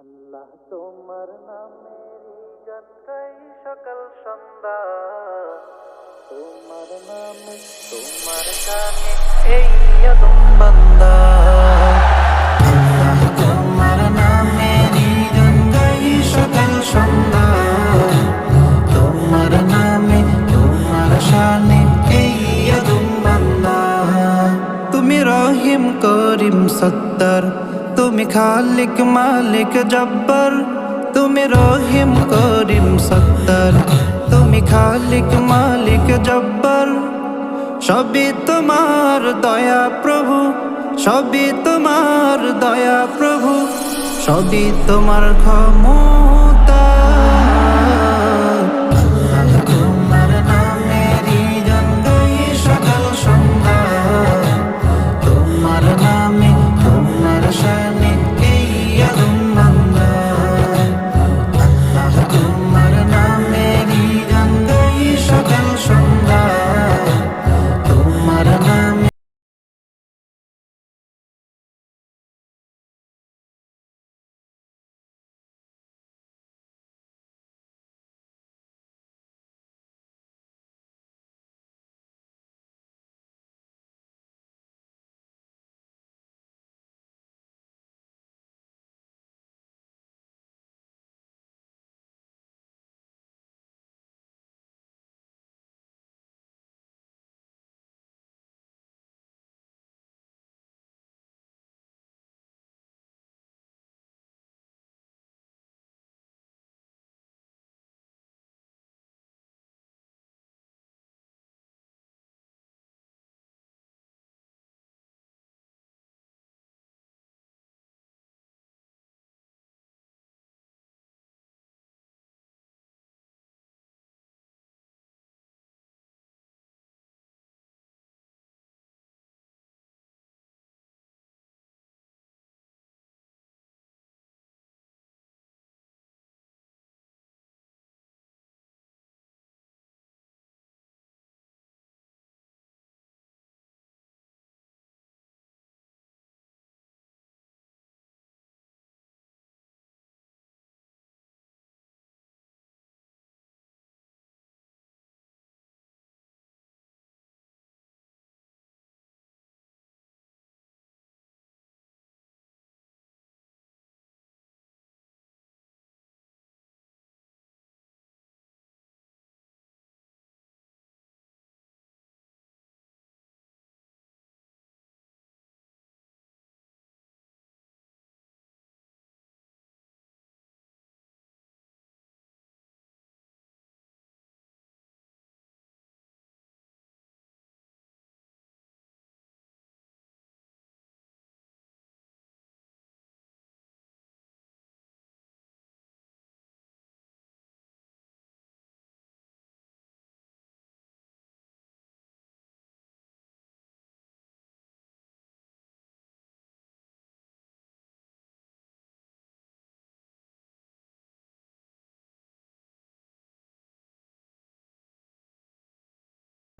আল্লাহ তোমার নামেরই গান গাই সকাল সন্ধ্যা। তোমার নামে, তোমার গানে এই আদম বান্দা। তুমি রহিম করিম সত্তর তুমি খালিক মালিক জব্বর তুমি রহিম করিম সত্তর তুমি খালিক মালিক জব্বর সবই তোমার দয়া প্রভু সবই তোমার দয়া প্রভু সবই তোমার ক্ষমতা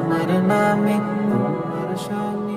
তোমার নামে তোমার শানে